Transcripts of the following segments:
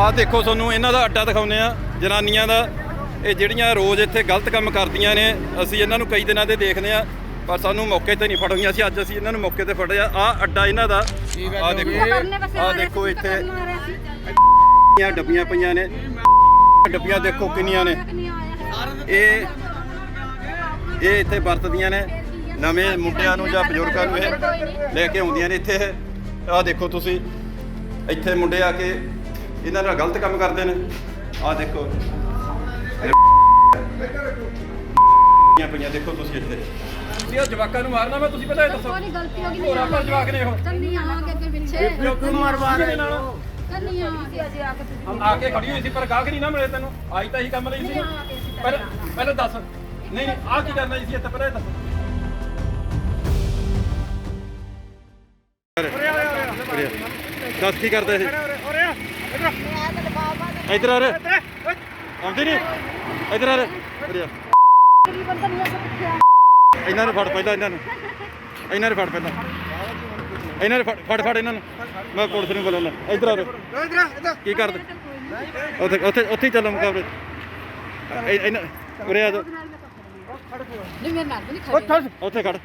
ਆਹ ਦੇਖੋ ਤੁਹਾਨੂੰ ਇਹਨਾਂ ਦਾ ਅੱਡਾ ਦਿਖਾਉਂਦੇ ਆ ਜਨਾਨੀਆਂ ਦਾ। ਇਹ ਜਿਹੜੀਆਂ ਰੋਜ਼ ਇੱਥੇ ਗਲਤ ਕੰਮ ਕਰਦੀਆਂ ਨੇ ਅਸੀਂ ਇਹਨਾਂ ਨੂੰ ਕਈ ਦਿਨਾਂ ਦੇ ਦੇਖਦੇ ਆ ਪਰ ਸਾਨੂੰ ਮੌਕੇ ਤੇ ਨਹੀਂ ਫੜੀਆਂ ਸੀ ਅੱਜ ਅਸੀਂ ਇਹਨਾਂ ਨੂੰ ਮੌਕੇ ਤੇ ਫੜਿਆ। ਆਹ ਅੱਡਾ ਇਹਨਾਂ ਦਾ ਆਹ ਦੇਖੋ। ਆਹ ਦੇਖੋ ਇੱਥੇ। ਦੀਆਂ ਡੱਬੀਆਂ ਪਈਆਂ ਨੇ। ਡੱਬੀਆਂ ਦੇਖੋ ਕਿੰਨੀਆਂ ਨੇ। ਇਹ ਇਹ ਇੱਥੇ ਵਰਤਦੀਆਂ ਨੇ। ਨਵੇਂ ਮੁੰਡਿਆਂ ਨੂੰ ਜਾਂ ਬਜ਼ੁਰਗਾਂ ਨੂੰ ਇਹ ਲੈ ਕੇ ਆਉਂਦੀਆਂ ਨੇ ਇੱਥੇ। ਇਹ ਆਹ ਦੇਖੋ ਤੁਸੀਂ ਇੱਥੇ ਮੁੰਡੇ ਆ ਕੇ ਇਹਨਾਂ ਨਾਲ ਗਲਤ ਕੰਮ ਕਰਦੇ ਨੇ ਆਹ ਦੇਖੋ ਇਹ ਪਈਆਂ ਦੇਖੋ ਤੁਸੀਂ ਇੱਥੇ ਤੁਸੀਂ ਉਹ ਜਵਾਕਾਂ ਨੂੰ ਮਾਰਨਾ ਮੈਂ ਤੁਸੀਂ ਪਹਿਲਾਂ ਇਹ ਦੱਸੋ ਕੋਈ ਗਲਤੀ ਹੋ ਗਈ ਹੋਰ ਆਪਾਂ ਜਵਾਕ ਨੇ ਉਹ ਕੰਨੀ ਆਵਾਂਗੇ ਅੱਗੇ ਪਿੱਛੇ ਕਿਉਂ ਮਾਰਵਾ ਰਹੇ ਕੰਨੀ ਆਵਾਂਗੇ ਅਜੇ ਆ ਕੇ ਤੁਸੀਂ ਆ ਕੇ ਖੜੀ ਹੋਈ ਸੀ ਪਰ ਗਾਹਕ ਨਹੀਂ ਨਾ ਮਿਲੇ ਤੈਨੂੰ ਆਈ ਤਾਂ ਹੀ ਕੰਮ ਲਈ ਸੀ ਪਰ ਪਹਿਲਾਂ ਦੱਸ ਨਹੀਂ ਨਹੀਂ ਆ ਕੀ ਕਰਨਾ ਸੀ ਇੱਥੇ ਪਹਿਲਾਂ ਇਹ ਆ। ਦੱਸ ਕੀ ਕਰਦਾ ਇਹ ਇੱਧਰ ਆ ਰੇ। ਆਉਂਦੀ ਨਹੀਂ ਇੱਧਰ ਆ ਰੇ। ਉਰੇ ਆ। ਬੰਦਾ ਨਹੀਂ ਆ ਸਕਦਾ ਇਹਨਾਂ ਨੂੰ ਫੜ ਪਹਿਲਾਂ ਇਹਨਾਂ ਨੂੰ। ਇਹਨਾਂ ਨੂੰ ਫੜ ਪਹਿਲਾਂ। ਇਹਨਾਂ ਨੂੰ ਫੜ ਫੜ ਇਹਨਾਂ ਨੂੰ। ਮੈਂ ਪੁਲਿਸ ਨੂੰ ਬੁਲਾਉਣਾ। ਇੱਧਰ ਆ ਰੇ। ਕੀ ਕਰਦੇ? ਉੱਥੇ ਉੱਥੇ ਉੱਥੇ ਹੀ ਚੱਲੋ ਮੁਕਾਬਲੇ। ਇਹ- ਇਹਨਾਂ ਉਰੇ ਆ ਜਾਓ। ਨਹੀਂ ਮੇਰੇ ਨਾਲ ਨਹੀਂ ਖੜੇ। ਉੱਥੇ ਖੜ।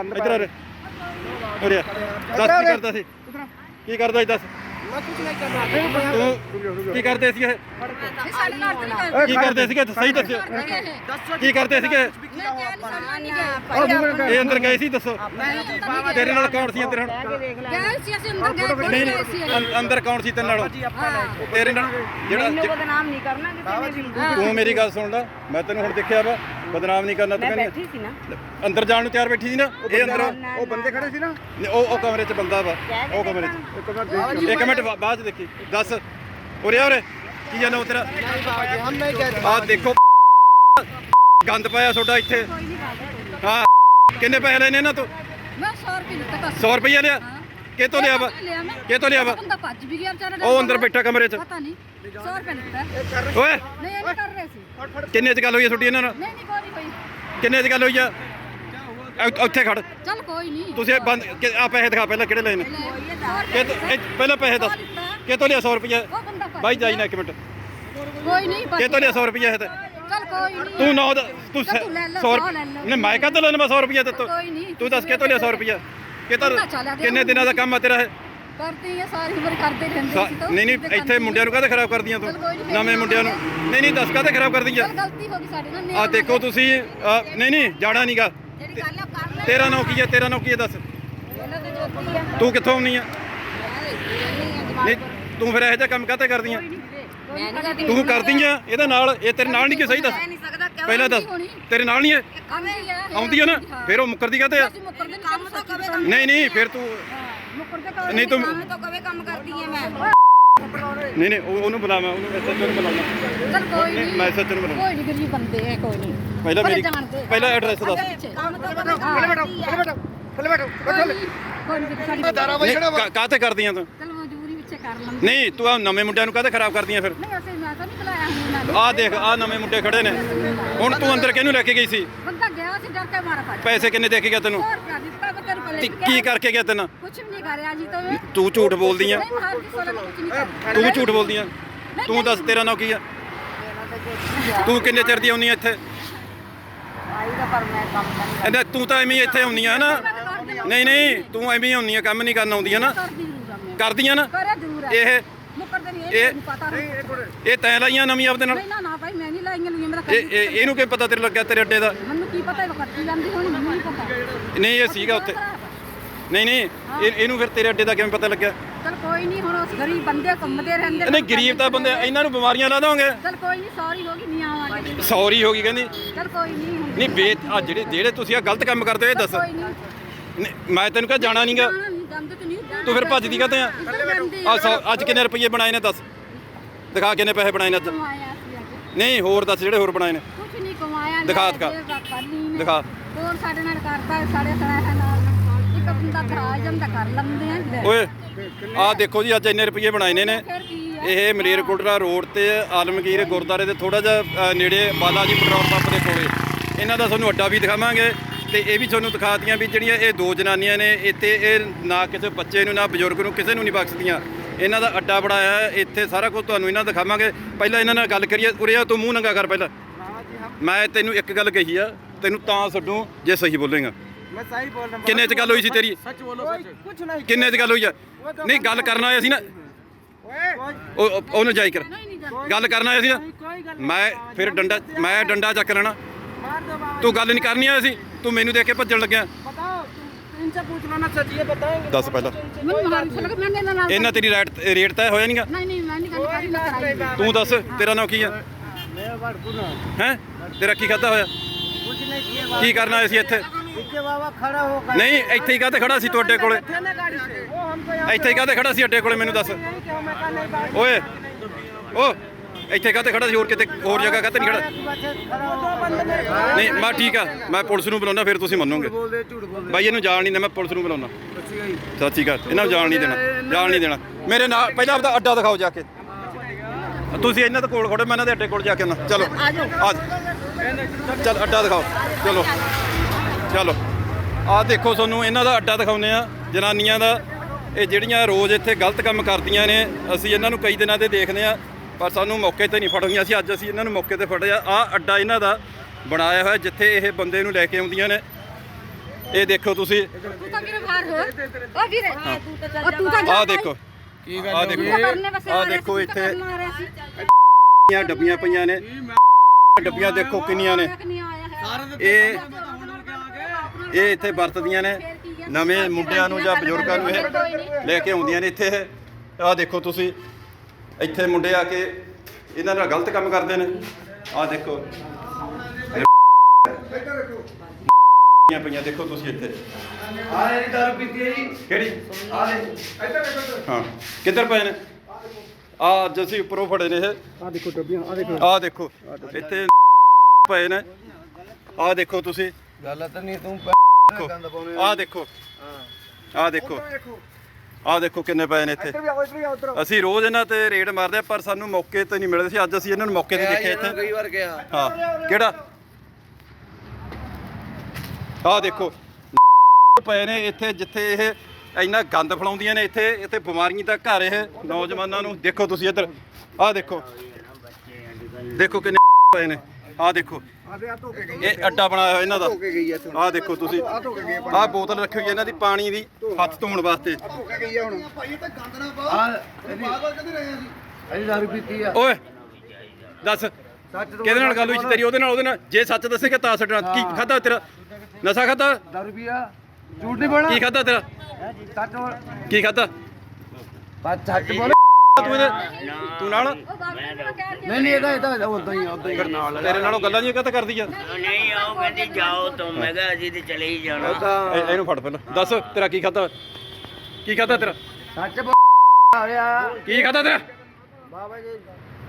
ਇੱਧਰ ਆ ਰੇ। ਉਰੇ ਆ। ਦੱਸ ਕੀ ਕਰਦਾ ਸੀ? ਕੀ ਕਰਦਾ ਸੀ? ਦੱਸ। ਤੂੰ ਕੀ ਕਰਦੇ ਸੀ ਇਹ ਨਹੀਂ ਸਾਡੇ ਨਾਲ ਤਾਂ ਨਹੀਂ ਕਰਦੇ। ਕੀ ਕਰਦੇ ਸੀਗੇ? ਸਹੀ ਦੱਸਿਓ ਕੀ ਕਰਦੇ ਸੀਗੇ? ਮੈਂ ਕਿਹਾ ਨਹੀਂ ਸਾਡੇ ਨਹੀਂ ਇਹ ਅੰਦਰ ਗਏ ਸੀ ਦੱਸੋ। ਤੇਰੇ ਨਾਲ ਕੌਣ ਸੀ ਤੇਰੇ ਨਾਲ ਗਏ ਸੀ ਅਸੀਂ ਅੰਦਰ ਗਏ ਸੀ ਨਹੀਂ, ਅੰ- ਅੰਦਰ ਕੌਣ ਸੀ ਤੇਰੇ ਨਾਲ? ਤੇਰੇ ਨਾਲ ਜਿਹੜਾ ਬਦਨਾਮ ਨਹੀਂ ਕਰਨਾ ਕਿਸੇ ਨੇ ਵੀ। ਤੂੰ ਮੇਰੀ ਗੱਲ ਸੁਣ ਲੈ। ਮੈਂ ਤੈਨੂੰ ਹੁਣ ਦੇਖਿਆ ਵਾ ਬਦਨਾਮ ਨਹੀਂ ਕਰਨਾ ਤੂੰ ਮੈਂ ਬੈਠੀ ਸੀ ਨਾ। ਅੰਦਰ ਜਾਣ ਨੂੰ ਤਿਆਰ ਬੈਠੀ ਸੀ ਨਾ ਇਹ ਅੰਦਰ। ਉਹ ਬੰਦੇ ਖੜੇ ਸੀ ਨਾ? ਉਹ ਉਹ ਕਮਰੇ 'ਚ ਬੰਦਾ ਵਾ। ਉਹ ਕਮਰੇ 'ਚ। ਇੱਕ ਮਿੰਟ ਬਾ- ਬਾਅਦ 'ਚ ਦੇਖੀ। ਦੱਸ। ਉਰੇ ਉਰੇ। ਕੀ ਜਾਨਾ ਤੇਰਾ? ਆ ਦੇਖੋ। ਗੰਦ ਪਾਇਆ ਤੁਹਾਡਾ ਇੱਥੇ। ਹਾਂ। ਕਿੰਨੇ ਪੈਸੇ ਲੈਣੇ ਇਹਨਾਂ ਤੋਂ? ਮੈਂ 100 ਰੁਪਏ ਦਿੱਤਾ ਬਸ। 100 ਰੁਪਈਆ ਲਿਆ। ਕਿਤੋਂ ਲਿਆ ਵਾ? ਕਿਤੋਂ ਲਿਆ ਵਾ? ਬੰਦਾ ਭੱਜ ਵੀ ਗਿਆ ਵਿਚਾਰਾ ਉਹ ਅੰਦਰ ਬੈਠਾ ਕਮਰੇ 'ਚ। ਪਤਾ ਨਹੀਂ 100 ਰੁਪਏ ਦਿੱਤਾ ਓਏ। ਨਹੀਂ ਇਹ ਨਹੀਂ ਕਰ ਰਹੇ ਸੀ। ਕਿੰਨੇ 'ਚ ਗੱਲ ਹੋਈ ਤੁਹਾਡੀ ਇਹਨਾਂ ਨਾਲ? ਨਹੀਂ ਨਹੀਂ ਕੋਈ ਨਹੀਂ ਕੋਈ ਕਿੰਨੇ 'ਚ ਗੱਲ ਹੋਈ ਆ? ਉੱਥੇ ਖੜ। ਚੱਲ ਕੋਈ ਨਹੀਂ ਤੁਸੀਂ ਬੰਦ ਆ ਪੈਸੇ ਦਿਖਾ ਪਹਿਲਾਂ ਕਿਹੜੇ ਲਏ ਨੇ? ਪਹਿਲਾਂ ਪੈਸੇ ਦੱਸ। ਕਿਤੋਂ ਲਿਆ 100 ਰੁਪਈਆ? ਉਹ ਬੰਦਾ ਭੱਜ ਬਾਈ ਜਾਈ ਨਾ ਇੱਕ ਮਿੰਟ। ਕੋਈ ਨਹੀਂ ਕਿਤੋਂ ਲਿਆ 100 ਰੁਪਈਆ ਇਹ ਤੇ? ਚੱਲ ਕੋਈ ਨਹੀਂ ਤੂੰ ਨੌ ਤੂੰ ਤਾਂ ਤੂੰ ਲੈ ਲੈ, 100 ਸੌ ਲੈ ਲੈ। ਨਹੀਂ ਮੈਂ ਕਦੋਂ ਲੈਣਾ 100 ਰੁਪਈਆ ਤੇ ਕੋਈ ਨਹੀਂ ਤੂੰ ਦੱਸ ਕਿਤੋਂ ਲਿਆ 100 ਰੁਪਈਆ? ਕਿਤੋਂ ਕਿੰਨਾ ਦਿਨਾਂ ਦਾ ਕੰਮ ਆ ਤੇਰਾ? ਇਹ ਕਰਦੀ ਹੈ ਸਾਰੀ ਉਮਰ ਕਰਦੇ ਰਹਿੰਦੇ ਸਾ- ਤਾਂ। ਨਹੀਂ ਨਹੀਂ ਇੱਥੇ ਮੁੰਡਿਆਂ ਨੂੰ ਕਾਹਦੇ ਖਰਾਬ ਕਰਦੀਆਂ ਤੂੰ? ਚੱਲ ਕੋਈ ਨਹੀਂ, ਨਵੇਂ ਮੁੰਡਿਆਂ ਨੂੰ। ਨਹੀਂ ਨਹੀਂ ਦੱਸ ਕਾਹਦੇ ਖਰਾਬ ਕਰਦੀਆਂ ਚੱਲ ਗਲਤੀ ਹੋ ਗਈ ਸਾਡੇ ਨਾਲ ਆ ਦੇਖੋ ਤੁਸੀਂ ਆ, ਨਹੀਂ ਨਹੀਂ ਜਾਣਾ ਨਹੀਂਗਾ ਜਿਹੜੀ ਗੱਲ ਆ ਕਰ ਲੈ। ਤੇਰਾ ਨਾਂ ਕੀ ਹੈ ਤੇਰਾ ਨਾਂ ਕੀ ਹੈ ਦੱਸ। ਇਹਨਾਂ ਦੇ ਜੋਤੀ ਆ। ਤੂੰ ਕਿੱਥੋਂ ਆਉਣੀ ਆ? ਨਹੀਂ ਤੂੰ ਫਿਰ ਇਹੋ ਜਿਹਾ ਕੰਮ ਕਾਹਤੇ ਕਰਦੀਆਂ ਨਹੀਂ ਕਰਦੀ ਤੂੰ ਕਰਦੀ ਆ ਇਹਦੇ ਨਾਲ ਇਹ ਤੇਰੇ ਨਾਲ ਨਹੀਂ ਕਿ ਸਹੀ ਦੱਸ। ਨਹੀਂ ਸਕਦਾ ਕਿਉਂ ਪਹਿਲਾਂ ਦੱਸ ਤੇਰੇ ਨਾਲ ਨਹੀਂ ਹੈ ਆਉਂਦੀ ਆ ਆਉਂਦੀ ਆ ਨਾ ਫਿਰ ਉਹ ਮੁੱਕਰਦੀ ਕਾਹਤੇ ਆ? ਅਸੀਂ ਮੁੱਕਰਦੇ ਕੰਮ ਤਾਂ ਕਵੇ ਕੰਮ ਨਹੀਂ ਨਹੀਂ ਫਿਰ ਤੂੰ ਮੁੱਕਰਦੇ ਕਵੇ ਨਹੀਂ ਤੂੰ ਕੰਮ ਤਾਂ ਕਵੇ ਕੰਮ ਕਰਦੀ ਹੈ ਮੈਂ। ਨਹੀਂ ਨਹੀਂ ਉਹ- ਉਹਨੂੰ ਬੁਲਾਵਾਂ ਉਹਨੂੰ ਐਸਐਚਓ ਨੂੰ ਬੁਲਾਵਾਂ। ਚੱਲ ਕੋਈ ਨਹੀਂ ਮੈਂ ਐਸਐਚਓ ਨੂੰ ਬੁਲਾਵਾਂ। ਕੋਈ ਨਹੀਂ ਗਰੀਬ ਬੰਦੇ ਹੈ ਕੋਈ ਨਹੀਂ ਪਹਿਲਾਂ ਮੇਰੀ। ਪਹਿਲਾਂ ਐਡਰੈਸ ਦੱਸ। ਕੰਮ ਤਾਂ ਕਵੇ ਥੱਲੇ ਬੈਠੋ ਥੱਲੇ ਬੈਠੋ ਥੱਲੇ ਬੈਠੋ। ਕੋਈ ਨਹੀਂ ਸਾਡੀ ਨਹੀਂ ਕਾ- ਕਾਹਤੇ ਕਰਦੀਆਂ ਤੂੰ? ਕਰ ਲੰਦੇ। ਨਹੀਂ ਤੂੰ ਆ ਨਵੇਂ ਮੁੰਡਿਆਂ ਨੂੰ ਕਾਹਤੇ ਖਰਾਬ ਕਰਦੀਆਂ ਫਿਰ? ਨਹੀਂ ਅਸੀਂ ਮੈਂ ਤਾਂ ਨਹੀਂ ਬੁਲਾਇਆ ਹੁਣ ਇਹਨਾਂ ਨੂੰ। ਆਹ ਦੇਖ ਆਹ ਨਵੇਂ ਮੁੰਡੇ ਖੜੇ ਨੇ। ਹੁਣ ਤੂੰ ਅੰਦਰ ਕਿਹਨੂੰ ਲੈ ਕੇ ਗਈ ਸੀ? ਬੰਦਾ ਗਿਆ ਸੀ ਡਰ ਕੇ ਮਾਰਾ ਪਾ ਪੈਸੇ ਕਿੰਨੇ ਦੇ ਕੇ ਗਿਆ ਤੈਨੂੰ? 100 ਰੁਪਇਆ ਦਿੱਤਾ ਮੈਂ ਤੈਨੂੰ ਤੇ ਕੋਲੇ ਕੀ ਕਰਕੇ ਗਿਆ ਤੈਨੂੰ? ਕੁਛ ਵੀ ਨਹੀਂ ਕਰਿਆ ਜੀ ਤਾਂ। ਤੂੰ ਝੂਠ ਬੋਲਦੀ ਆ ਨਹੀਂ ਮਾਰ ਦੀ ਸੋਲੇ ਕੁਛ ਨਹੀਂ ਕਰਿਆ ਤੂੰ ਝੂਠ ਬੋਲਦੀ ਆ ਤੂੰ ਦੱਸ ਤੇਰਾ ਨਾਂ ਕੀ ਆ ਤੂੰ ਕਿੰਨੇ ਚਿਰ ਦੀ ਆਉਣੀ ਆ ਇੱਥੇ? ਆਈ ਦਾ ਪਰ ਮੈਂ ਕੰਮ ਕਰਨੀ ਇਹਦਾ ਤੂੰ ਤਾਂ ਐਵੇਂ ਹੀ ਇੱਥੇ ਆਉਣੀ ਆ ਨਾ ਨਹੀਂ ਨਹੀਂ ਤੂੰ ਐਵੇਂ ਹੀ ਆਉਣੀ ਆ ਕੰਮ ਨਹੀਂ ਕਰਨ ਆਉਂਦੀ ਆ ਨਾ ਕਰਦੀ ਕਰਦੀਆਂ ਨਾ। ਕਰਿਆ ਜ਼ਰੂਰ ਹੈ। ਇਹ ਮੁੱਕਰਦੇ ਨਹੀਂ ਇਹ- ਮੈਨੂੰ ਪਤਾ ਨਹੀਂ ਇਹ ਤੈਂ ਲਾਈਆਂ ਨਵੀਂ ਆਪਦੇ ਨਾਲ? ਨਹੀਂ ਨਾ ਨਾ ਭਾਈ ਮੈਂ ਨਹੀਂ ਲਾਈਆਂ ਲਈਆਂ ਮੇਰਾ ਇਹ ਇਹ- ਇਹਨੂੰ ਕੀ ਪਤਾ ਤੇਰੇ ਲੱਗਿਆ ਤੇਰੇ ਅੱਡੇ ਦਾ? ਮੈਨੂੰ ਕੀ ਪਤਾ ਇਹ ਕਰਦੀ ਜਾਂਦੀ ਹੋਣੀ ਮੈਨੂੰ ਨਹੀਂ ਪਤਾ। ਨਹੀਂ ਇਹ ਸੀਗਾ ਉੱਥੇ। ਨਹੀਂ ਨਹੀਂ ਇਹ- ਇਹਨੂੰ ਫਿਰ ਤੇਰੇ ਅੱਡੇ ਦਾ ਕਿਵੇਂ ਪਤਾ ਲੱਗਿਆ? ਚਲ ਕੋਈ ਨਹੀਂ ਹੁਣ ਉਸ ਗਰੀਬ ਬੰਦੇ ਘੁੰਮਦੇ ਰਹਿੰਦੇ ਨਹੀਂ ਗਰੀਬ ਤਾਂ ਬੰਦੇ ਇਹਨਾਂ ਨੂੰ ਬਿਮਾਰੀਆਂ ਲਾ ਦੋਗੇ ਚਲ ਕੋਈ ਨਹੀਂ ਸੌਰੀ ਹੋ ਗਈ ਨਹੀਂ ਆਵਾਂਗੇ ਸੌਰੀ ਹੋ ਗਈ ਕਹਿੰਦੀ। ਚਲ ਕੋਈ ਨਹੀਂ ਹੁਣ ਨਹੀਂ ਬੇ ਆ ਜਿਹੜੇ ਜਿਹੜੇ ਤੁਸੀਂ ਆ ਗਲਤ ਕੰਮ ਕਰਦੇ ਹੋ ਇਹ ਦੱਸ। ਕੋਈ ਨਹੀਂ। ਨਹੀਂ, ਮੈਂ ਤੈਨੂੰ ਕਿਹਾ ਜਾਣਾ ਨਹੀਂਗਾ ਤੇ ਨਹੀਂ ਜਾਣਾ ਤੂੰ ਫਿਰ ਭੱਜਦੀ ਕਾਹਤੇ ਆ? ਸੌ ਅੱਜ ਕਿੰਨੇ ਰੁਪਏ ਬਣਾਏ ਨੇ ਦੱਸ? ਦਿਖਾ ਕਿੰਨੇ ਪੈਸੇ ਬਣਾਏ ਨੇ ਅੱਜ। ਕਮਾਇਆ ਸੀ ਅੱਜ। ਨਹੀਂ ਹੋਰ ਦੱਸ ਜਿਹੜੇ ਹੋਰ ਬਣਾਏ ਨੇ। ਕੁਛ ਨਹੀਂ ਕਮਾਇਆ ਦਿਖਾ, ਦਿਖਾ। ਜੇ ਨੇ। ਦਿਖਾ। ਹੋਰ ਸਾਡੇ ਨਾਲ ਕਰਦਾ ਸਾਡੇ ਸਰਾਹ ਨਾਲ ਇੱਕ ਬੰਦਾ ਖਰਾ ਜਾਂਦਾ ਕਰ ਲੈਂਦੇ ਆ। ਲੈ। ਓਏ ਆ ਦੇਖੋ ਜੀ ਅੱਜ ਇੰਨੇ ਰੁਪਏ ਬਣਾਏ ਨੇ ਨੇ ਫਿਰ ਕੀ ਆ? ਇਹ ਮਲੇਰਕੋਟਲਾ ਰੋਡ ਤੇ ਆਲਮਗੀਰ ਗੁਰਦਾਰੇ ਦੇ ਥੋੜਾ ਜਿਹਾ ਅ, ਨੇੜੇ ਬਾਲਾ ਜੀ ਪੈਟਰੋਲ ਪੰਪ ਦੇ ਕੋਲੇ। ਇਹਨਾਂ ਦਾ ਤੁਹਾਨੂੰ ਅੱਡਾ ਵੀ ਦਿਖਾਵਾਂਗੇ। ਤੇ ਇਹ ਵੀ ਤੁਹਾਨੂੰ ਦਿਖਾ ਦਿਖਾਤੀਆਂ ਵੀ ਜਿਹੜੀਆਂ ਇਹ ਦੋ ਜਨਾਨੀਆਂ ਨੇ ਇੱਥੇ ਇਹ ਨਾ ਕਿਸੇ ਬੱਚੇ ਨੂੰ ਨਾ ਬਜ਼ੁਰਗ ਨੂੰ ਕਿਸੇ ਨੂੰ ਨਹੀਂ ਬਖਸ਼ਦੀਆਂ। ਇਹਨਾਂ ਦਾ ਅੱਡਾ ਬਣਾਇਆ ਹੈ ਇੱਥੇ ਸਾਰਾ ਕੁਝ ਤੁਹਾਨੂੰ ਇਹਨਾਂ ਦਿਖਾਵਾਂਗੇ। ਪਹਿਲਾਂ ਇਹਨਾਂ ਨਾਲ ਗੱਲ ਕਰੀਏ। ਉਰੇ ਤੂੰ ਮੂੰਹ ਨੰਗਾ ਕਰ ਪਹਿਲਾਂ। ਮੈਂ ਤੈਨੂੰ ਇੱਕ ਗੱਲ ਕਹੀ ਆ ਤੈਨੂੰ ਤਾਂ ਛੱਡੂ ਜੇ ਸਹੀ ਬੋਲੇਗਾ। ਮੈਂ ਸਹੀ ਬੋਲ ਕਿੰਨੇ ਚ ਗੱਲ ਹੋਈ ਸੀ ਤੇਰੀ? ਕਿੰਨੇ ਚ ਗੱਲ ਹੋਈ ਆ? ਨਹੀਂ ਗੱਲ ਕਰਨ ਆਇਆ ਸੀ ਨਾ। ਉਹਨੂੰ ਜਾਈ ਕਰ। ਗੱਲ ਕਰਨ ਆਇਆ ਸੀ ਨਾ। ਮੈਂ ਫਿਰ ਡੰਡਾ ਮੈਂ ਡੰਡਾ ਚੱਕ ਲੈਣਾ। ਤੂੰ ਗੱਲ ਨਹੀਂ ਕਰਨੀ ਆਇਆ ਸੀ? ਤੂੰ ਮੈਨੂੰ ਦੇਖ ਕੇ ਭੱਜਣ ਲੱਗਿਆ बताओ तुम इनसे पूछ लो ना सच ये बताएंगे ਦੱਸ ਪਹਿਲਾਂ ਮੈਨੂੰ ਮਾਰਨ ਸਲਕ ਮੈਂ ਇਹਨਾਂ ਨਾਲ ਇਹਨਾਂ ਤੇਰੀ ਰੇਟ ਰੇਟ ਤੈਅ ਹੋਇਆ ਨਹੀਂਗਾ ਨਹੀਂ ਨਹੀਂ ਮੈਂ ਨਹੀਂ ਗੱਲ ਕਰੀ ਮੈਂ ਕਰਾਈ ਤੂੰ ਦੱਸ ਤੇਰਾ ਨਾਮ ਕੀ ਆ मेरा बात सुनो ਹੈ ਤੇਰਾ ਕੀ ਖਾਦਾ ਹੋਇਆ कुछ नहीं किए ਕੀ ਕਰਨ ਆਏ ਸੀ ਇੱਥੇ पीछे बाबा खड़ा हो ਨਹੀਂ ਇੱਥੇ ही ਕਾਹਤੇ ਖੜਾ ਸੀ ਤੁਹਾਡੇ ਕੋਲੇ थे ना गाड़ी से वो हमको यहाँ ਇੱਥੇ ਹੀ ਕਾਹਤੇ ਖੜਾ ਸੀ ਅੱਡੇ ਕੋਲੇ ਮੈਨੂੰ ਦੱਸ नहीं कि मैं कहा नहीं बात ਓਏ ਓ ਇੱਥੇ ਕਾਹਤੇ ਖੜਾ ਸੀ? ਹੋਰ ਕਿਤੇ ਹੋਰ ਜਗ੍ਹਾ ਕਾਹਤੇ ਨਹੀਂ ਖੜਾ? ਨਹੀਂ, ਮੈਂ ਠੀਕ ਆ। ਮੈਂ ਪੁਲਿਸ ਨੂੰ ਬੁਲਾਉਣਾ ਫਿਰ ਤੁਸੀਂ ਮੰਨੋਗੇ। ਬਾਈ, ਇਹਨੂੰ ਜਾਣ ਨਹੀਂ ਦੇਣਾ, ਮੈਂ ਪੁਲਿਸ ਨੂੰ ਬੁਲਾਉਣਾ ਸਤਿ ਸ਼੍ਰੀ ਅਕਾਲ। ਇਹਨਾਂ ਨੂੰ ਜਾਣ ਨਹੀਂ ਦੇਣਾ, ਜਾਣ ਨਹੀਂ ਦੇਣਾ। ਮੇਰੇ ਨਾਲ, ਪਹਿਲਾਂ ਆਪਦਾ ਅੱਡਾ ਦਿਖਾਓ ਜਾ ਕੇ। ਤੁਸੀਂ ਇਹਨਾਂ ਦੇ ਕੋਲ ਖੜੋ, ਮੈਂ ਇਹਨਾਂ ਦੇ ਅੱਡੇ ਕੋਲ ਜਾ ਕੇ ਆਉਣਾ। ਚਲੋ, ਆ ਚਲ, ਅੱਡਾ ਦਿਖਾਓ। ਚਲੋ ਚਲੋ। ਆ ਦੇਖੋ ਤੁਹਾਨੂੰ, ਇਹਨਾਂ ਦਾ ਅੱਡਾ ਦਿਖਾਉਨੇ ਆ ਜਨਾਨੀਆਂ ਦਾ, ਇਹ ਜਿਹੜੀਆਂ ਰੋਜ਼ ਇੱਥੇ ਗਲਤ ਕੰਮ ਕਰਦੀਆਂ ਨੇ, ਅਸੀਂ ਇਹਨਾਂ ਨੂੰ ਕਈ ਦਿਨਾਂ ਦੇ ਦੇਖਦੇ ਆ ਪਰ ਸਾਨੂੰ ਮੌਕੇ ਤੇ ਨਹੀਂ ਫੜੀਆਂ ਸੀ। ਅੱਜ ਅਸੀਂ ਇਹਨਾਂ ਨੂੰ ਮੌਕੇ ਤੇ ਫੜਿਆ। ਆਹ ਅੱਡਾ ਇਹਨਾਂ ਦਾ ਬਣਾਇਆ ਹੋਇਆ ਜਿੱਥੇ ਇਹ ਬੰਦੇ ਨੂੰ ਲੈ ਕੇ ਆਉਂਦੀਆਂ ਨੇ। ਇਹ ਦੇਖੋ ਤੁਸੀਂ। ਤੂੰ ਤਾਂ ਵੀਰੇ ਬਾਹਰ ਹੋ ਓ ਵੀਰੇ ਤੂੰ ਤਾਂ ਚੱਲ ਤੂੰ ਤਾਂ ਆਹ ਦੇਖੋ। ਦੇਖੋ। ਵਸੇ ਆਹ ਦੇਖੋ ਇੱਥੇ। ਆ ਰਿਹਾ ਸੀ। ਆਂ ਡੱਬੀਆਂ ਪਈਆਂ ਨੇ। ਡੱਬੀਆਂ ਦੇਖੋ ਕਿੰਨੀਆਂ ਨੇ। ਇਹ ਇਹ ਇੱਥੇ ਵਰਤਦੀਆਂ ਨੇ। ਨਵੇਂ ਮੁੰਡਿਆਂ ਨੂੰ ਜਾਂ ਬਜ਼ੁਰਗਾਂ ਨੂੰ ਇਹ ਲੈ ਕੇ ਆਉਂਦੀਆਂ ਨੇ ਇੱਥੇ। ਆਹ ਦੇਖੋ ਤੁਸੀਂ। ਇੱਥੇ ਮੁੰਡੇ ਆ ਕੇ ਇਹਨਾਂ ਨਾਲ ਗਲਤ ਕੰਮ ਕਰਦੇ ਨੇ। ਆਹ ਦੇਖੋ। ਪਈਆਂ ਪਈਆਂ ਦੇਖੋ ਤੁਸੀਂ ਇੱਥੇ। ਆਹ ਇਹ ਦਾਰੂ ਪੀਤੀ ਹੈ ਜੀ। ਕਿਹੜੀ? ਆਹ ਲੈ ਇੱਧਰ ਦੇਖੋ ਹਾਂ। ਕਿੱਧਰ ਪਏ ਨੇ? ਆ ਜਸੀ ਉੱਪਰੋਂ ਫੜੇ ਨੇ ਇਹ। ਆ ਦੇਖੋ ਡੱਬੀਆਂ ਆ ਦੇਖੋ। ਆ ਦੇਖੋ। ਇੱਥੇ ਪਏ ਨੇ। ਆ ਦੇਖੋ ਤੁਸੀਂ। ਗਲਤ ਨਹੀਂ ਤੂੰ ਆ ਦੇਖੋ। ਆ ਦੇਖੋ। ਆਹ ਦੇਖੋ ਕਿੰਨੇ ਪਏ ਨੇ ਇੱਥੇ। ਅਸੀਂ ਰੋਜ਼ ਇਹਨਾਂ ਤੇ ਰੇਡ ਮਾਰਦੇ ਆ ਪਰ ਸਾਨੂੰ ਮੌਕੇ ਤੇ ਨਹੀਂ ਮਿਲਦੇ ਸੀ। ਅੱਜ ਅਸੀਂ ਇਹਨਾਂ ਨੂੰ ਮੌਕੇ ਤੇ ਦੇਖਿਆ ਇੱਥੇ। ਕਿਹੜਾ? ਆਹ ਦੇਖੋ। ਪਏ ਨੇ ਇੱਥੇ ਜਿੱਥੇ ਇਹ ਇੰਨਾ ਗੰਦ ਫਲਾਉਂਦੀਆਂ ਨੇ ਇੱਥੇ ਇੱਥੇ ਬਿਮਾਰੀਆਂ ਦਾ ਘਰ ਇਹ ਨੌਜਵਾਨਾਂ ਨੂੰ। ਦੇਖੋ ਤੁਸੀਂ ਇੱਧਰ। ਆਹ ਦੇਖੋ। ਦੇਖੋ ਕਿੰਨੇ ਪਏ ਨੇ। ਆਹ ਦੇਖੋ। ਇਹ ਅੱਡਾ ਬਣਾਇਆ ਹੋਇਆ ਇਹਨਾਂ ਦਾ। ਆਹ ਦੇਖੋ ਤੁਸੀਂ। ਆਹ ਬੋਤਲ ਰੱਖੀ ਹੋਈ ਹੈ ਇਹਨਾਂ ਦੀ ਪਾਣੀ ਦੀ ਹੱਥ ਧੋਣ ਵਾਸਤੇ। ਓਏ ਦੱਸ ਕਿਹਦੇ ਨਾਲ ਗੱਲ ਹੋਈ ਤੇਰੀ? ਉਹਦੇ ਨਾਲ ਉਹਦੇ ਨਾਲ। ਜੇ ਸੱਚ ਦੱਸੇਗਾ ਤਾਂ ਸੱਟਣਾ ਕੀ ਖਾਦਾ ਤੇਰਾ? ਨਸ਼ਾ ਖਾਦਾ ਦਾਰੂ ਝੂਠ ਨਹੀਂ ਬੋਲਣਾ। ਕੀ ਖਾਦਾ ਤੇਰਾ? ਕੀ ਖਾਦਾ ਬਸ ਸੱਚ ਬੋਲ। ਤੂੰ ਇਹਦੇ ਤੂੰ ਨਾਲ ਉਹ ਬਾਬੂ ਨੂੰ ਕਹਿ ਕੇ ਨਹੀਂ ਨਹੀਂ ਇਹਦਾ ਇਹਦਾ ਉਦਾਂ ਹੀ ਉਦਾਂ ਹੀ ਨਾਲ ਤੇਰੇ ਨਾਲੋਂ ਗੱਲਾਂ ਨਹੀਂ ਕਾਹਤੇ ਕਰਦੀ ਆ ਨਹੀਂ ਆਓ ਕਹਿੰਦੀ ਜਾਓ ਤੁਮ ਮੈਂ ਕਿਹਾ ਅਸੀਂ ਤੇ ਚਲੇ ਹੀ ਜਾਣਾ ਇਹ- ਇਹਨੂੰ ਫੜ ਪਹਿਲਾਂ ਦੱਸ ਤੇਰਾ ਕੀ ਖਾਦਾ ਕੀ ਖਾਦਾ ਤੇਰਾ ਸੱਚ ਬੋਲ ਆ ਰਿਹਾ ਕੀ ਖਾਦਾ ਤੇਰਾ ਬਾਬਾ ਜੀ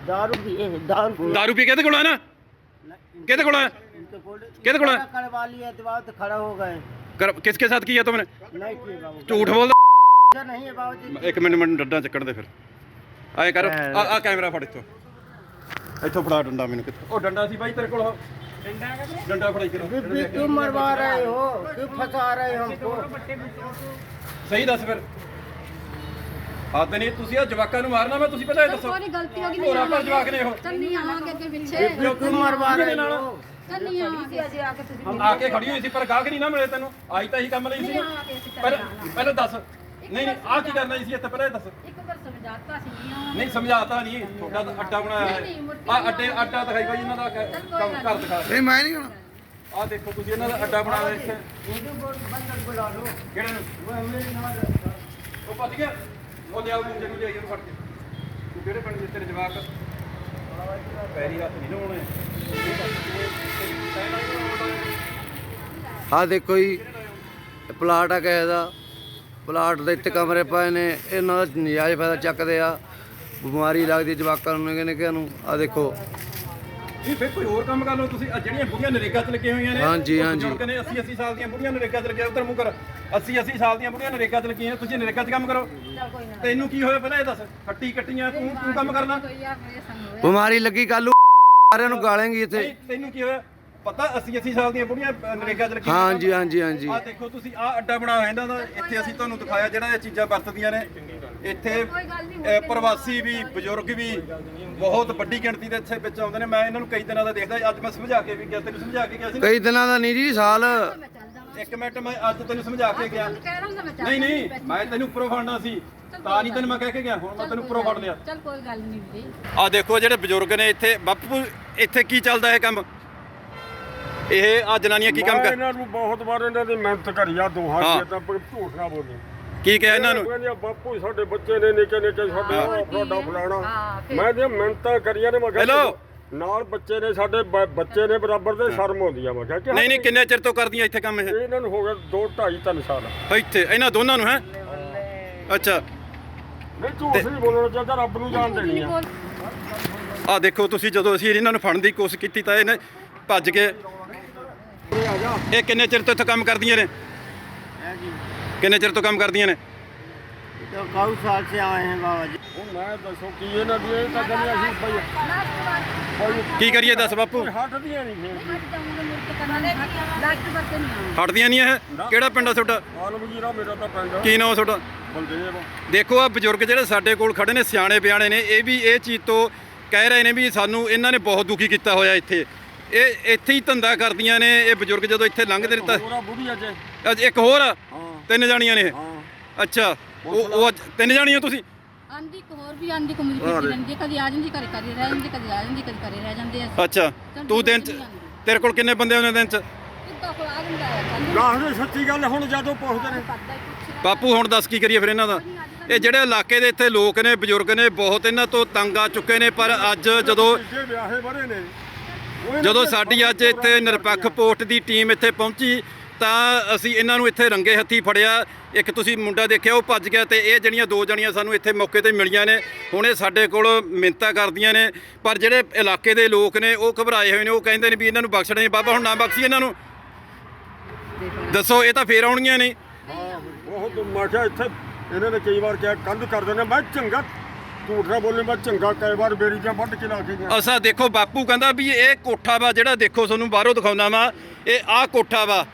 ਦਾਰੂ ਪੀ ਇਹ ਦਾਰੂ ਦਾਰੂ ਪੀ ਕਿਹਦੇ ਕੋਲ ਆਇਆ ਨਾ ਕਿਹਦੇ ਕੋਲ ਆਇਆ इनके बोल किधर कोल है? करवा लिए तो बाद खड़ा हो गए ਕਰ ਕਿਸਕੇ ਸਾਥ ਕੀਤਾ ਤੁਮਨੇ नहीं किए बाबू ਝੂਠ ਬੋਲਦਾ ऐसा नहीं है बाबू जी ਇੱਕ ਮਿੰਟ ਮੈਨੂੰ ਡੰਡਾ ਚੱਕਣ ਦੇ ਫਿਰ ਆਏ ਕਰ ਆ ਆ ਕੈਮਰਾ ਫੜ ਇੱਥੋਂ ਇੱਥੋਂ ਫੜਾ ਡੰਡਾ ਮੈਨੂੰ ਕਿੱਥੇ ਉਹ ਡੰਡਾ ਸੀ ਬਾਈ ਤੇਰੇ ਕੋਲ ਉਹ ਡੰਡਾ ਡੰਡਾ ਫੜਾਈ ਕਰੋ क्यों मरवा रहे हो क्यों फंसा रहे हो हमको ਸਹੀ ਦੱਸ ਫਿਰ ਹੱਦ ਨਹੀਂ ਤੁਸੀਂ ਆ ਜਵਾਕਾਂ ਨੂੰ ਮਾਰਨਾ ਮੈਂ ਤੁਸੀਂ ਪਹਿਲਾਂ ਇਹ ਦੱਸੋ ਕੋਈ ਗਲਤੀ ਹੋ ਗਈ ਹੋਰਾਂ ਪਰ ਜਵਾਕ ਨੇ ਉਹ ਚੱਲ ਨਹੀਂ ਆਵਾਂਗੇ ਅੱਗੇ ਪਿੱਛੇ क्यों मरवा रहे हो ਚੱਲ ਨਹੀਂ ਆਵਾਂਗੇ ਅਜੇ ਆ ਕੇ ਤੁਸੀਂ ਆ ਕੇ ਖੜੀ ਹੋਈ ਸੀ ਪਰ ਗਾਹਕ ਨਹੀਂ ਨਾ ਮਿਲੇ ਤੈਨੂੰ ਆਈ ਤਾਂ ਇਹੀ ਕੰਮ ਲਈ ਸੀ ਆ ਕੇ ਅਸੀਂ ਪਹਿਲਾਂ ਪਹਿਲਾਂ ਦੱਸ ਨਹੀਂ ਆ ਕੀ ਕਰਨਾ ਸੀ ਇੱਥੇ ਪਹਿਲਾਂ ਦੱਸ। ਇੱਕ ਵਾਰ ਸਮਝਾਤਾ ਸੀ ਨਹੀਂ ਨਹੀਂ ਸਮਝਾਤਾ ਨਹੀਂ ਤੁਹਾਡਾ ਤਾਂ ਅੱਡਾ ਬਣਾਇਆ ਨਹੀਂ, ਆ ਅੱਡੇ ਅੱਡਾ ਦਿਖਾਈ ਭਾਈ ਇਹਨਾਂ ਦਾ ਕੰਮ ਘਰ ਦਿਖਾ ਨਹੀਂ ਮੈਂ ਨਹੀਂ ਹੁਣ ਆ ਦੇਖੋ ਤੁਸੀਂ ਇਹਨਾਂ ਦਾ ਅੱਡਾ ਬਣਾ ਲਿਆ ਇੱਥੇ। ਕਿਹੜੇ ਨੂੰ? ਉਹ ਭੱਜ ਗਿਆ। ਉਹ ਲਿਆਓ ਮੁੰਡੇ ਨੂੰ ਲਿਆਈਏ ਫੜ ਕੇ। ਤੂੰ ਕਿਹੜੇ ਪਿੰਡ ਦੇ ਤੇਰੇ ਜਵਾਕ? ਪੈਰੀ ਹੱਥ ਨਹੀਂ ਲਾਉਣੇ। ਆ ਦੇਖੋ ਜੀ ਪਲਾਟ ਆ ਕਿਸੇ ਦਾ। ਪਲਾਟ ਦੇ ਇੱਥੇ ਕਮਰੇ ਪਏ ਨੇ ਇਹਨਾਂ ਦਾ ਨਜਾਇਜ਼ ਫਾਇਦਾ ਚੱਕਦੇ ਆ। ਬਿਮਾਰੀ ਲੱਗਦੀ ਜਵਾਕਾਂ ਨੂੰ ਨਿੱਕੇ ਨਿੱਕਿਆਂ ਨੂੰ। ਆ ਦੇਖੋ। ਨਹੀਂ ਫਿਰ ਕੋਈ ਹੋਰ ਕੰਮ ਕਰ ਲਓ ਤੁਸੀਂ ਆਹ ਜਿਹੜੀਆਂ ਬੁੜੀਆਂ ਨਰੇਗਾ 'ਚ ਲੱਗੀਆਂ ਹੋਈਆਂ ਨੇ ਹਾਂਜੀ, ਉਹ ਹਾਂਜੀ। ਨੇ 80 80 ਸਾਲ ਦੀਆਂ ਬੁੜੀਆਂ ਨਰੇਗਾ 'ਚ ਲੱਗੀਆਂ ਉੱਧਰ ਮੂੰਹ ਕਰ 80 80 ਸਾਲ ਦੀਆਂ ਬੁੜੀਆਂ ਨਰੇਗਾ 'ਚ ਲੱਗੀਆਂ ਤੁਸੀਂ ਨਰੇਗਾ 'ਚ ਕੰਮ ਕਰੋ। ਤੈਨੂੰ ਕੀ ਹੋਇਆ ਪਹਿਲਾਂ ਇਹ ਦੱਸ ਖੱਟੀ ਕੱਟੀਆਂ ਤੂੰ ਤੂੰ ਕੰਮ ਕਰਨਾ। ਬਿਮਾਰੀ ਲੱਗੀ ਕੱਲੂ ਸਾਰਿਆਂ ਨੂੰ ਗਾਲੇਂਗੀ ਇੱਥੇ। ਨਹੀਂ, ਤੈਨੂੰ ਕੀ ਹੋਇਆ? ਪਤਾ 80 80 ਸਾਲ ਦੀਆਂ ਬੁੜੀਆਂ ਅ, ਨਰੇਗਾ 'ਚ ਲੱਗੀਆਂ ਹਾਂਜੀ ਹਾਂਜੀ ਹਾਂਜੀ। ਆ ਦੇਖੋ ਤੁਸੀਂ ਆ ਅੱਡਾ ਬਣਾਇਆ ਹੋਇਆ ਇਹਨਾਂ ਦਾ ਇੱਥੇ ਅਸੀਂ ਤੁਹਾਨੂੰ ਦਿਖਾਇਆ ਜਿਹੜਾ ਇਹ ਚੀਜ਼ਾਂ ਵਰਤਦੀਆਂ ਨੇ। ਇੱਥੇ ਅਹ, ਪ੍ਰਵਾਸੀ ਵੀ ਬਜ਼ੁਰਗ ਵੀ ਬਹੁਤ ਵੱਡੀ ਗਿਣਤੀ ਦੇ ਇੱਥੇ ਵਿੱਚ ਆਉਂਦੇ ਨੇ। ਮੈਂ ਇਹਨਾਂ ਨੂੰ ਕਈ ਦਿਨਾਂ ਦਾ ਦੇਖਦਾ ਅੱਜ ਮੈਂ ਸਮਝਾ ਕੇ ਵੀ ਗਿਆ ਤੈਨੂੰ ਸਮਝਾ ਕੇ ਗਿਆ ਸੀ ਨਾ? ਕਈ ਦਿਨਾਂ ਦਾ ਨਹੀਂ ਜੀ ਸਾਲ। ਇੱਕ ਮਿੰਟ ਮੈਂ ਅੱਜ ਤੈਨੂੰ ਸਮਝਾ ਕੇ ਗਿਆ। ਕਹਿ ਰਹਾ ਮੈਂ ਨਹੀਂ ਨਹੀਂ। ਮੈਂ ਤੈਨੂੰ ਉੱਪਰੋਂ ਫੜਨਾ ਸੀ। ਤਾਂ ਨਹੀਂ ਤੈਨੂੰ ਮੈਂ ਕਹਿ ਕੇ ਗਿਆ ਹੁਣ ਮੈਂ ਤੈਨੂੰ ਉੱਪਰੋਂ ਫੜ ਲਿਆ। ਚੱਲ ਕੋਈ ਗੱਲ ਨਹੀਂ ਜੀ। ਆ ਦੇਖੋ ਜਿਹੜੇ ਬਜ਼ੁਰਗ ਨੇ ਇੱਥੇ ਬਾਪੂ ਇੱਥੇ ਕੀ ਚੱਲਦਾ ਇਹ ਕੰਮ? ਇਹ ਆ ਜਨਾਨੀਆਂ ਕੀ ਕੰਮ ਮੈਂ ਕਰ ਇਹਨਾਂ ਨੂੰ ਬਹੁਤ ਵਾਰ ਇਹਨਾਂ ਦੀ ਮਿਹਨਤ ਕਰੀ ਆ ਦੋਹਾਂ ਹਾਂ। ਦੀ ਤਾਂ ਪਰ ਝੂਠ ਨਾ ਬੋਲੀ। ਕੀ ਕਿਹਾ ਇਹਨਾਂ ਨੂੰ? ਕਹਿੰਦੇ ਆ, ਬਾਪੂ ਜੀ, ਸਾਡੇ ਬੱਚੇ ਨੇ ਨਿੱਕੇ ਨਿੱਕੇ ਸਾਡੇ ਹਾਂ। ਆਹ ਤੁਹਾਡਾ ਹਾਂ, ਫਲਾਣਾ। ਫਿਰ। ਮੈਂ ਜੇ ਮਿਹਨਤਾਂ ਕਰੀਆਂ ਨੇ ਮੈਂ ਕਿਹਾ। ਨਾਲ ਬੱਚੇ ਨੇ ਸਾਡੇ ਬ- ਬੱਚੇ ਨੇ ਬਰਾਬਰ ਦੇ ਸ਼ਰਮ ਆਉਂਦੀ ਆ ਮੈਂ ਕਿਹਾ ਕਿ ਨਹੀਂ ਨਹੀਂ ਕਿੰਨੇ ਚਿਰ ਤੋਂ ਕਰਦੀਆਂ ਇੱਥੇ ਕੰਮ ਇਹ? ਇਹਨਾਂ ਨੂੰ ਹੋ ਗਿਆ 2 2.5 3 ਸਾਲ। ਇੱਥੇ ਇਹਨਾਂ ਦੋਨਾਂ ਨੂੰ ਹੈ? ਅੱਛਾ। ਨਹੀਂ ਝੂਠ ਨਹੀਂ ਬੋਲਣਾ ਚਾਹੀਦਾ ਰੱਬ ਨੂੰ ਜਾਣ ਦੇਣੀ ਆ। ਆ ਦੇਖੋ ਤੁਸੀਂ ਜਦੋਂ ਅਸੀਂ ਇਹਨਾਂ ਨੂੰ ਫੜਨ ਦੀ ਕੋਸ਼ਿਸ਼ ਕੀਤੀ ਤਾਂ ਇਹਨੇ ਭੱਜ ਕੇ ਇਹ ਕਿੰਨੇ ਚਿਰ ਤੋਂ ਇੱਥੇ ਕੰਮ ਕਰਦੀਆਂ ਨੇ ਕਿੰਨੇ ਚਿਰ ਤੋਂ ਕੰਮ ਕਰਦੀਆਂ ਨੇ तो कौन साल से आए हैं बाबा जी ਹੁਣ ਮੈਂ ਦੱਸੋ ਕੀ ਇਹਨਾਂ ਦੀ ਇਹ ਤਾਂ ਕਹਿੰਦੇ ਅਸੀਂ ਭਾਈ ਭਾਈ ਕੀ ਕਰੀਏ ਦੱਸ ਬਾਪੂ ਕੋਈ ਹੱਟਦੀਆਂ ਨਹੀਂ ਫਿਰ ਅੱਜ ਜਾਊਂਗਾ ਮੁੜ ਕੇ ਕਰਨਾ ਨਹੀਂ ਡਾਕਟਰ ਬੱਚੇ ਨਹੀਂ ਆਉਣਗੇ ਹਟਦੀਆਂ ਨਹੀਂ ਇਹ ਕਿਹੜਾ ਪਿੰਡ ਆ ਤੁਹਾਡਾ ਆਲਮਗੀਰਾ ਮੇਰਾ ਤਾਂ ਪਿੰਡ ਕੀ ਨਾਮ ਤੁਹਾਡਾ ਬਲਦੇਵ ਦੇਖੋ ਆ ਬਜ਼ੁਰਗ ਜਿਹੜੇ ਸਾਡੇ ਕੋਲ ਖੜੇ ਨੇ ਸਿਆਣੇ ਬਿਆਣੇ ਨੇ ਇਹ ਵੀ ਇਹ ਚੀਜ਼ ਤੋਂ ਕਹਿ ਰਹੇ ਨੇ ਵੀ ਸਾਨੂੰ ਇਹਨਾਂ ਨੇ ਬਹੁਤ ਦੁਖੀ ਕੀਤਾ ਹੋਇਆ ਇੱਥੇ ਇਹ ਇੱਥੇ ਹੀ ਧੰਦਾ ਕਰਦੀਆਂ ਨੇ ਇਹ ਬਜ਼ੁਰਗ ਜਦੋਂ ਇੱਥੇ ਲੰਘਦੇ ਨੇ ਤਾਂ ਹੋਰਾ ਅਜੇ ਅੱਜ ਇੱਕ ਹੋਰ ਆ ਹਾਂ। ਤਿੰਨ ਜਾਣੀਆਂ ਨੇ ਇਹ। ਹਾਂ। ਅੱਛਾ ਉਹ ਉਹ ਅੱਜ ਤਿੰਨ ਜਾਣੀਆਂ ਤੁਸੀਂ? ਆਂਦੀ ਇੱਕ ਹੋਰ ਵੀ ਆਂਦੀ ਕਮਿਊਨਿਟੀ ਕੀਤੀ ਰਹਿੰਦੀ ਹੈ ਕਦੀ ਆ ਜਾਂਦੀ ਕਦੇ ਕਦੇ ਰਹਿ ਜਾਂਦੀ ਕਦੇ ਆ ਜਾਂਦੀ ਕਦੇ ਕਦੇ ਰਹਿ ਜਾਂਦੇ ਆ। ਅੱਛਾ ਤੂੰ ਦਿਨ ਚ ਤੇਰੇ ਕੋਲ ਕਿੰਨੇ ਬੰਦੇ ਆਉਂਦੇ ਦਿਨ ਚ? ਕਿੱਦਾਂ ਕੋਲ ਆ ਜਾਂਦਾ ਹੈ ਗਾਹ ਦੇ ਸੱਚੀ ਗੱਲ ਹੁਣ ਜਦੋਂ ਪੁੱਛਦੇ ਨੇ। ਪਤਾ ਹੀ ਕੁਛ ਬਾਪੂ ਹੁਣ ਦੱਸ ਕੀ ਕਰੀਏ ਫਿਰ ਇਹਨਾਂ ਦਾ? ਇਹ ਜਿਹੜੇ ਇਲਾਕੇ ਦੇ ਇੱਥੇ ਲੋਕ ਨੇ ਬਜ਼ੁਰਗ ਨੇ ਬਹੁਤ ਇਹਨਾਂ ਤੋਂ ਤੰਗ ਆ ਚੁੱਕੇ ਨੇ ਪਰ ਅੱਜ ਜਦੋਂ ਜੇ ਵਿਆਹੇ ਨੇ ਜਦੋਂ ਸਾਡੀ ਅੱਜ ਇੱਥੇ ਨਿਰਪੱਖ ਪੋਸਟ ਦੀ ਟੀਮ ਇੱਥੇ ਪਹੁੰਚੀ, ਤਾਂ ਅਸੀਂ ਇਹਨਾਂ ਨੂੰ ਇੱਥੇ ਰੰਗੇ ਹੱਥੀ ਫੜਿਆ। ਇੱਕ ਤੁਸੀਂ ਮੁੰਡਾ ਦੇਖਿਆ, ਉਹ ਭੱਜ ਗਿਆ ਤੇ ਇਹ ਜਿਹੜੀਆਂ ਦੋ ਜਣੀਆਂ ਸਾਨੂੰ ਇੱਥੇ ਮੌਕੇ ਤੇ ਮਿਲੀਆਂ ਨੇ, ਹੁਣ ਇਹ ਸਾਡੇ ਕੋਲ ਮਿੰਤਾ ਕਰਦੀਆਂ ਨੇ। ਪਰ ਜਿਹੜੇ ਇਲਾਕੇ ਦੇ ਲੋਕ ਨੇ, ਉਹ ਘਬਰਾਏ ਹੋਏ ਨੇ, ਉਹ ਕਹਿੰਦੇ ਨੇ ਵੀ ਇਹਨਾਂ ਨੂੰ ਬਖਸ਼ਣਾ ਨਹੀਂ ਬਾਬਾ, ਹੁਣ ਨਾ ਬਖਸ਼ੀ ਇਹਨਾਂ ਨੂੰ। ਦੱਸੋ, ਇਹ ਤਾਂ ਫੇਰ ਆਉਣਗੀਆਂ ਨਹੀਂ ਹਾਂ ਬਹੁਤ ਮੈਂ ਇੱਥੇ ਇਹਨਾਂ ਨੇ ਕਈ ਵਾਰ ਕਿਹਾ, ਕੰਧ ਕਰ ਦਿੰਦੇ ਮੈਂ ਚੰਗਾ ਝੂਠ ਨਾ ਬੋਲੇ ਮੈਂ ਚੰਗਾ ਕਈ ਵਾਰ ਬੇਰੀ ਜਾਂ ਵੱਢ ਕੇ ਲਾ ਕੇ ਗਿਆ। ਅਸਾ ਦੇਖੋ ਬਾਪੂ ਕਹਿੰਦਾ ਵੀ ਇਹ ਕੋਠਾ ਵਾ ਜਿਹੜਾ ਦੇਖੋ ਤੁਹਾਨੂੰ ਬਾਹਰੋਂ ਦਿਖਾਉਣਾ ਵਾ ਇਹ ਆਹ ਕੋਠਾ ਵਾ।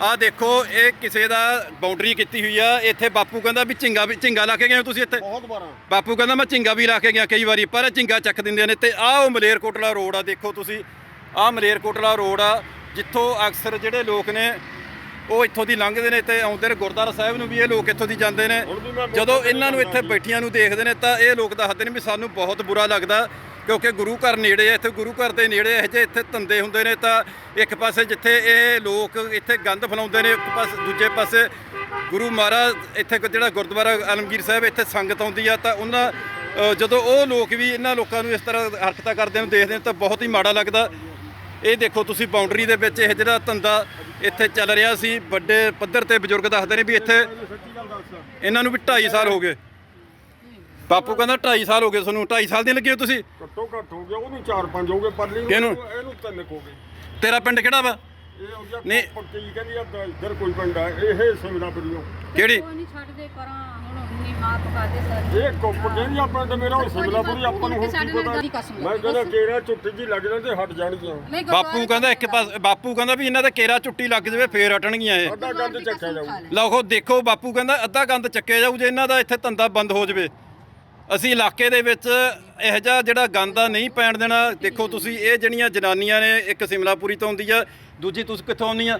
ਆਹ ਦੇਖੋ ਇਹ ਕਿਸੇ ਦਾ ਬਾਉਂਡਰੀ ਕੀਤੀ ਹੋਈ ਆ। ਇੱਥੇ ਬਾਪੂ ਕਹਿੰਦਾ ਵੀ ਝਿੰਗਾ ਵੀ ਝਿੰਗਾ ਲਾ ਕੇ ਗਏ ਹੋ ਤੁਸੀਂ ਇੱਥੇ? ਬਹੁਤ ਵਾਰਾਂ। ਬਾਪੂ ਕਹਿੰਦਾ ਮੈਂ ਝਿੰਗਾ ਵੀ ਲਾ ਕੇ ਗਿਆ ਕਈ ਵਾਰੀ ਪਰ ਇਹ ਝਿੰਗਾ ਚੱਕ ਦਿੰਦੇ ਨੇ ਤੇ ਆਹ ਉਹ ਮਲੇਰਕੋਟਲਾ ਰੋਡ ਆ ਦੇਖੋ ਤੁਸੀਂ। ਆਹ ਮਲੇਰਕੋਟਲਾ ਰੋਡ ਆ ਜਿੱਥੋਂ ਅਕਸਰ ਜਿਹੜੇ ਲੋਕ ਨੇ ਉਹ ਇੱਥੋਂ ਦੀ ਲੰਘਦੇ ਨੇ ਤੇ ਆਉਂਦੇ ਨੇ ਗੁਰਦੁਆਰਾ ਸਾਹਿਬ ਨੂੰ ਵੀ ਇਹ ਲੋਕ ਇੱਥੋਂ ਦੀ ਜਾਂਦੇ ਨੇ। ਜਦੋਂ ਇਹਨਾਂ ਨੂੰ ਇੱਥੇ ਬੈਠੀਆਂ ਨੂੰ ਦੇਖਦੇ ਨੇ ਤਾਂ ਇਹ ਲੋਕ ਦੱਸਦੇ ਨੇ ਵੀ ਸਾਨੂੰ ਬਹੁਤ ਬੁਰਾ ਲੱਗਦਾ ਕਿਉਂਕਿ ਗੁਰੂ ਘਰ ਨੇੜੇ ਇੱਥੇ ਗੁਰੂ ਘਰ ਦੇ ਨੇੜੇ ਇਹੋ ਜਿਹੇ ਇੱਥੇ ਧੰਦੇ ਹੁੰਦੇ ਨੇ ਤਾਂ ਇੱਕ ਪਾਸੇ ਜਿੱਥੇ ਇਹ ਲੋਕ ਇੱਥੇ ਗੰਦ ਫਲਾਉਂਦੇ ਨੇ ਇੱਕ ਪਾਸੇ ਦੂਜੇ ਪਾਸੇ ਗੁਰੂ ਮਹਾਰਾਜ ਇੱਥੇ ਜਿਹੜਾ ਗੁਰਦੁਆਰਾ ਆਲਮਗੀਰ ਸਾਹਿਬ ਇੱਥੇ ਸੰਗਤ ਆਉਂਦੀ ਆ ਤਾਂ ਉਹਨਾਂ ਜਦੋਂ ਉਹ ਲੋਕ ਵੀ ਇਹਨਾਂ ਲੋਕਾਂ ਨੂੰ ਇਸ ਤਰ੍ਹਾਂ ਹਰਕਤਾਂ ਕਰਦੇ ਨੂੰ ਦੇਖਦੇ ਨੇ ਤਾਂ ਬਹੁਤ ਹੀ ਮਾੜਾ ਲੱਗਦਾ। ਇਹ ਦੇਖੋ ਤੁਸੀਂ ਬਾਉਂਡਰੀ ਦੇ ਵਿੱਚ ਇਹ ਜਿਹੜਾ ਧੰਦਾ ਇੱਥੇ ਚੱਲ ਰਿਹਾ ਸੀ ਵੱਡੇ ਪੱਧਰ ਤੇ ਬਜ਼ੁਰਗ ਦੱਸਦੇ ਨੇ ਵੀ ਇੱਥੇ ਇਹਨਾਂ ਨੂੰ ਵੀ 2.5 ਸਾਲ ਹੋ ਗਏ। ਬਾਪੂ ਕਹਿੰਦਾ 2.5 ਸਾਲ ਹੋ ਗਏ ਤੁਹਾਨੂੰ 2.5 ਸਾਲ ਦੇ ਲੱਗੇ ਹੋ ਤੁਸੀਂ? ਘੱਟੋ ਘੱਟ ਹੋ ਗਿਆ ਉਹਨੂੰ 4-5 ਹੋ ਗਏ ਪਰਲੀ ਨੂੰ? ਇਹਨੂੰ ਤਿੰਨ ਹੋ ਗਏ। ਤੇਰਾ ਪਿੰਡ ਕਿਹੜਾ ਵਾ? ਇਹ ਹੋ ਗਿਆ ਨਹੀਂ। ਪੱਕੀ ਕਹਿੰਦੀ ਆ ਇੱਧਰ ਕੋਈ ਪਿੰਡ ਆ ਇਹ ਸਿਮਲਾ ਬਰੀਓ। ਕਿਹੜੀ? ਕੋਈ ਨਹੀਂ ਛੱਡਦੇ ਪਰਾਂ। ਹੁਣ ਉਨੀ ਮਾਰ ਪਕਾਦੇ ਸਰ ਇਹ ਕੁੱਪ ਕਹਿੰਦੀ ਆਪਾਂ ਤੇ ਮੇਰਾ ਉਹ ਸਿਮਲਾ ਬਰੀ ਆਪਾਂ ਨੂੰ ਹੁਣ ਸਾਡੇ ਕੀ ਨਾਲ ਪਤਾ? ਗਾਲੀ ਕਸਮ ਮੈਂ ਕਹਿੰਦਾ ਕੇਰਾ ਝੁੱਟੀ ਜੀ ਲੱਗ ਜਾਂਦੇ ਹਟ ਜਾਣਗੀਆਂ। ਨਹੀਂ ਬਾਪੂ ਕਹਿੰਦਾ ਇੱਕ ਪਾਸ ਬਾਪੂ ਕਹਿੰਦਾ ਵੀ ਇਹਨਾਂ ਦਾ ਕੇਰਾ ਚੁੱਟੀ ਲੱਗ ਜਾਵੇ ਫੇਰ ਹਟਣਗੀਆਂ ਇਹ। ਅੱਧਾ ਗੰਦ ਚੱਕਿਆ ਜਾਊ। ਲਓ ਦੇਖੋ ਬਾਪੂ ਕਹਿੰਦਾ ਅੱਧਾ ਗੰਦ ਚੱਕਿਆ ਜਾਊ ਜੇ ਇਹਨਾਂ ਦਾ ਇੱਥੇ ਧੰਦਾ ਬੰਦ ਹੋ ਜਾਵੇ। ਅਸੀਂ ਇਲਾਕੇ ਦੇ ਵਿੱਚ ਇਹੋ ਜਿਹਾ ਜਿਹੜਾ ਗੰਦ ਆ ਨਹੀਂ ਪੈਣ ਦੇਣਾ। ਦੇਖੋ ਤੁਸੀਂ ਇਹ ਜਿਹੜੀਆਂ ਜਨਾਨੀਆਂ ਨੇ ਇੱਕ ਸਿਮਲਾਪੁਰੀ ਤੋਂ ਆਉਂਦੀ ਆ ਦੂਜੀ ਤੁਸੀਂ ਕਿੱਥੋਂ ਆਉਂਦੀ ਆ?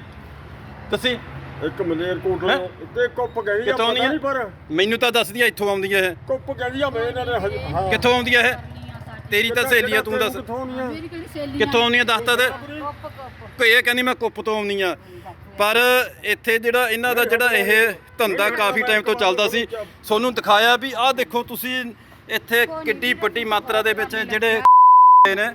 ਤੁਸੀਂ ਇੱਕ ਮਲੇਰ ਕੋਟ ਹੈਂ? ਤੇ ਕੁੱਪ ਕਹਿੰਦੀ ਆ ਕਿੱਥੋਂ ਪਤਾ ਆਉਂਦੀਆਂ? ਨਹੀਂ ਪਰ। ਮੈਨੂੰ ਤਾਂ ਦੱਸਦੀ ਆ ਇੱਥੋਂ ਆਉਂਦੀ ਆ ਇਹ। ਕੁੱਪ ਕਹਿੰਦੀ ਆ ਮੈਂ ਇਹਨਾਂ ਨੇ ਹਜੇ- ਹਾਂ। ਕਿੱਥੋਂ ਆਉਂਦੀ ਆ ਇਹ? ਤੇਰੀ ਤਾਂ ਸਹੇਲੀ ਆ ਤੂੰ ਦੱਸ। ਕਿੱਥੋਂ ਆਉਂਦੀਆਂ? ਮੇਰੀ ਕਿਹੜੀ ਸਹੇਲੀ ਕਿੱਥੋਂ ਆਉਂਦੀ ਆ ਦੱਸ ਤਾਂ ਦੇ। ਕੋਈ ਇਹ ਕਹਿੰਦੀ ਮੈਂ ਕੁੱਪ ਤੋਂ ਆਉਂਦੀ ਆ। ਪਰ ਇੱਥੇ ਜਿਹੜਾ ਇਹਨਾਂ ਦਾ ਜਿਹੜਾ ਇਹ ਧੰਦਾ ਕਾਫੀ ਟਾਈਮ ਤੋਂ ਚੱਲਦਾ ਸੀ ਤੁਹਾਨੂੰ ਦਿਖਾਇਆ ਵੀ ਆਹ ਦੇਖੋ ਤੁਸੀਂ ਇੱਥੇ ਕਿੱਡੀ ਵੱਡੀ ਮਾਤਰਾ ਦੇ ਵਿੱਚ ਜਿਹੜੇ ਨੇ।